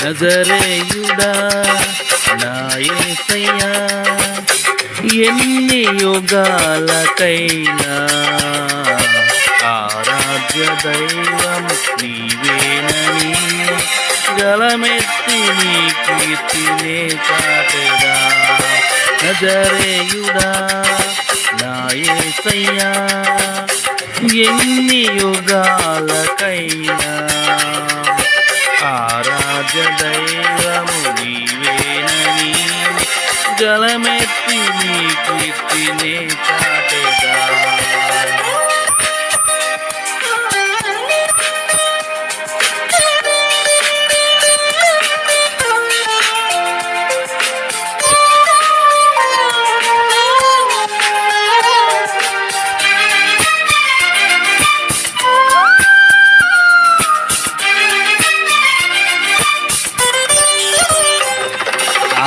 నజరేయుడా నాయసయ్యా ఎన్ని యుగాలకైనా ఆరాధ్య దైవం నీవేనని గలమెత్తి నీ కీర్తినే చాటగా నజరేయుడా నాయసయ్యా ఎన్ని యుగాలకైనా దైవము నీవేనని జలమెత్తి నీ కీర్తినే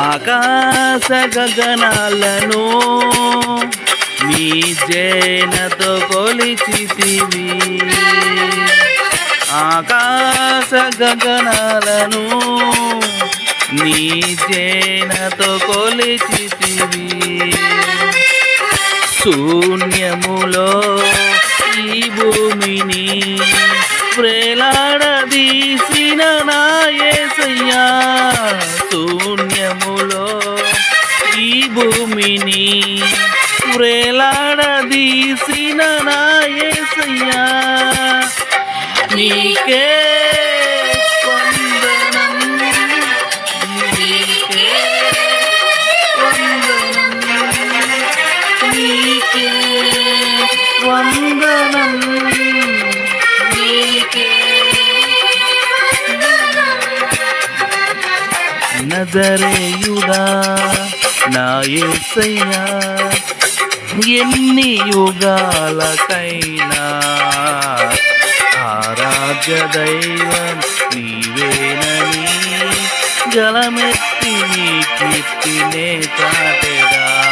ఆకాశ గగనాలను నీ జేనతో కొలిచితివి. ఆకాశ గగనాలను నీ జేనతో కొలిచితివి. శూన్యములో ఈ భూమిని ప్రేలాడదీసిన నాయసయ్యా విని వ్రేలాడదీసిన నాయసయ్యా నీకే వందనం నీకే నజరేయుడా నా యేసయ్యా ఎన్ని యుగాలకైనా. ఆరాధ్య దైవం నీవేనని జలమెత్తి నీ కీర్తినే చాటెదా.